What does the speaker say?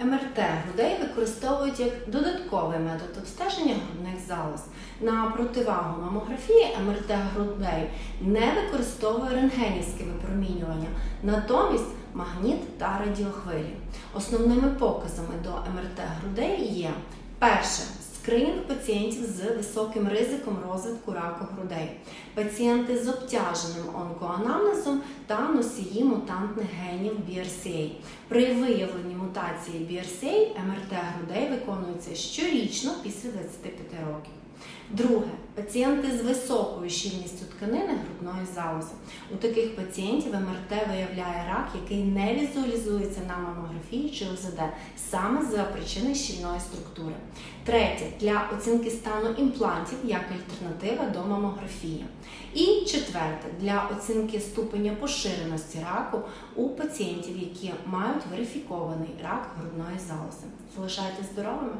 МРТ грудей використовують як додатковий метод обстеження грудних залоз. На противагу мамографії МРТ грудей не використовує рентгенівське випромінювання, натомість магніт та радіохвилі. Основними показами до МРТ грудей є перше. Скринінг пацієнтів з високим ризиком розвитку раку грудей, пацієнти з обтяженим онкоанамнезом та носії мутантних генів BRCA. При виявленні мутації BRCA МРТ грудей виконується щорічно після 25 років. Друге, пацієнти з високою щільністю тканини грудної залози. У таких пацієнтів МРТ виявляє рак, який не візуалізується на мамографії чи ОЗД, саме за причини щільної структури. Третє для оцінки стану імплантів як альтернатива до мамографії. І четверте для оцінки ступеня поширеності раку у пацієнтів, які мають верифікований рак грудної залози. Залишайтесь здоровими!